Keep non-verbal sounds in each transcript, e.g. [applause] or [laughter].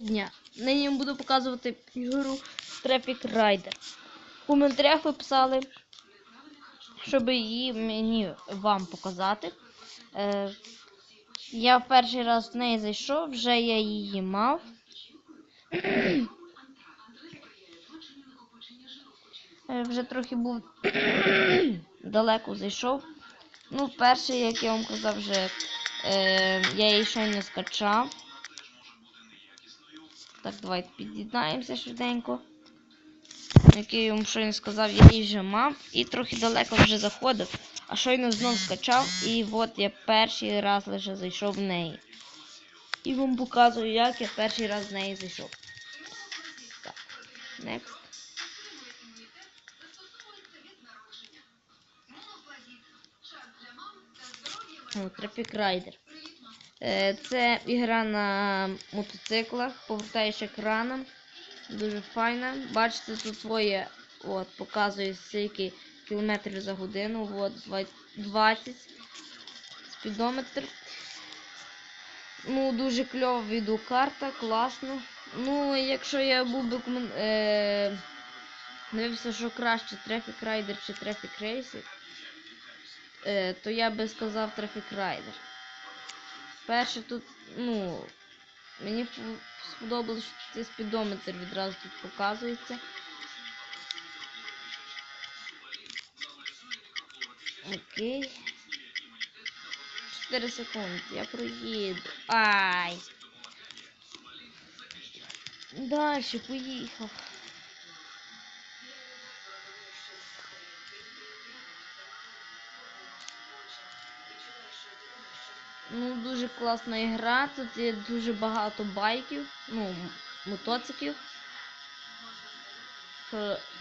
дня. Нині буду показувати ігру Traffic Rider. В коментарях ви писали, щоб її мені вам показати. Е, я перший раз в неї зайшов, вже я її мав. Е, вже трохи був [coughs] далеко зайшов. Ну, перший, як я вам казав, вже е, я її щойно скачав. Так, давайте під'єднаємося швиденько. Як я вам щойно сказав, я її вже мав і трохи далеко вже заходив, а щойно знов скачав, і от я перший раз лише зайшов в неї. І вам показую, як я перший раз в неї зайшов. Так, next. О, Traffic Rider. Е, Це ігра на мотоциклах, повертаєш екраном. Дуже файна. Бачите, тут своє от, показує скільки кілометрів за годину. От, 20 спідометр. Ну, дуже кльова відеокарта, класно. Ну, якщо я був би е... дивився, що краще Traffic Rider чи Traffic Racer, е, то я би сказав Traffic Rider. Перше тут, ну, мені сподобалось, що цей спідометр відразу тут показується. Окей. 4 секунди, я проїду. Ай! Дальше поїхав. Ну, дуже класна ігра. Тут є дуже багато байків, ну, мотоциклів.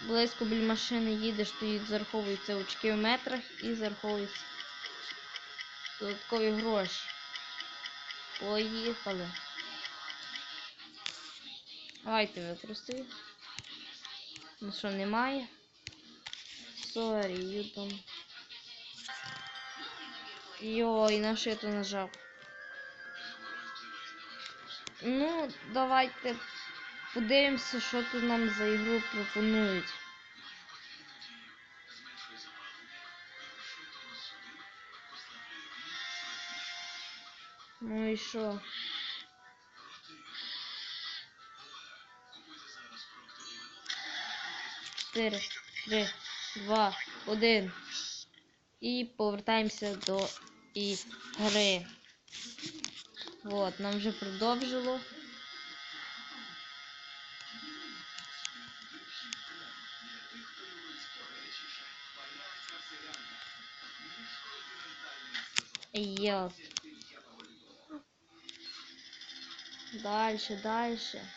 Близько біля машини їдеш, то їх зараховуються очки в метрах і зараховуються додаткові гроші. Поїхали. Давайте використаю. Ну що, немає? Sorry, you Йой, на що я то нажав? Ну, давайте подивимося, що тут нам за ігру пропонують. Ну і що? Чотири, три, два, один. І повертаємося до ігри. От, нам вже продовжило. Йо. Дальше, дальше.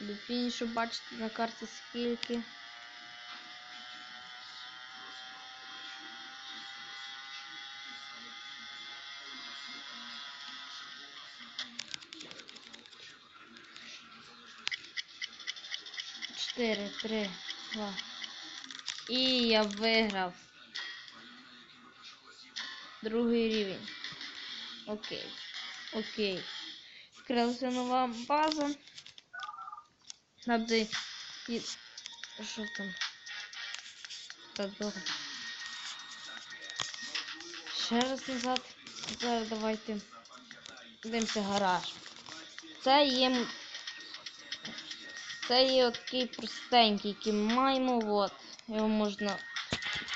До фінішу бачите на карті скільки. Чотири, три, два. І я виграв. Другий рівень. Окей. Окей. Відкрилася нова база. Надо... Що там? Так, добре. Ще раз назад. Зараз давайте. Дивимося гараж. Це є. Це є такий простенький, який ми маємо. От. Його можна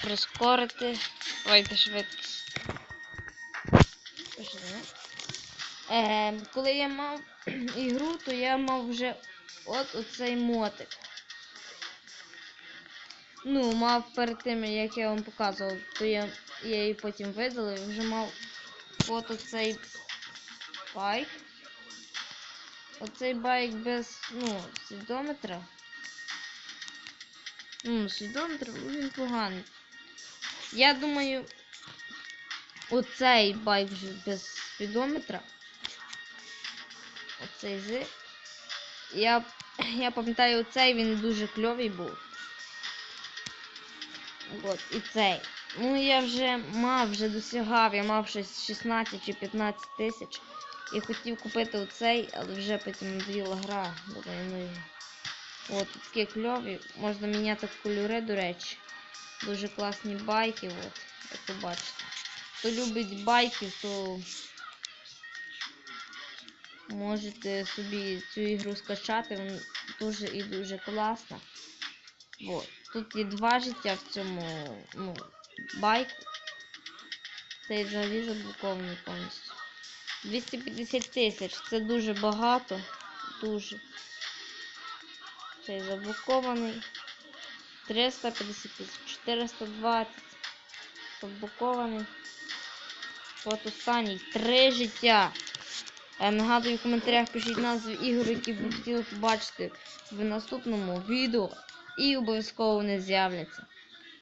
прискорити. Давайте швидкість. Е, коли я мав [clears throat] ігру, то я мав вже от оцей мотик. Ну, мав перед тим, як я вам показував, то я, я її потім видалив, вже мав от оцей байк. Оцей байк без, ну, свідометра. Ну, свідометр, ну, він поганий. Я думаю, оцей байк вже без спідометра. Оцей з. Я, я пам'ятаю, оцей він дуже кльовий був. От, і цей. Ну я вже мав, вже досягав, я мав щось 16 чи 15 тисяч. І хотів купити оцей, але вже потім надоїла гра. Думаю, ну. От такі кльові. Можна міняти кольори, до речі. Дуже класні байки, от, як ви бачите. Хто любить байки, то можете собі цю ігру скачати. Вона дуже і дуже класна. От. Тут є два життя в цьому ну, байку. Цей взагалі заблокований повністю. 250 тисяч. Це дуже багато. Дуже. Цей заблокований. 350 тисяч. 420. Заблокований. От останній. Три життя. Е, Нагадую, в коментарях пишіть назви ігор, які б хотіли побачити в наступному відео. І обов'язково вони з'являться.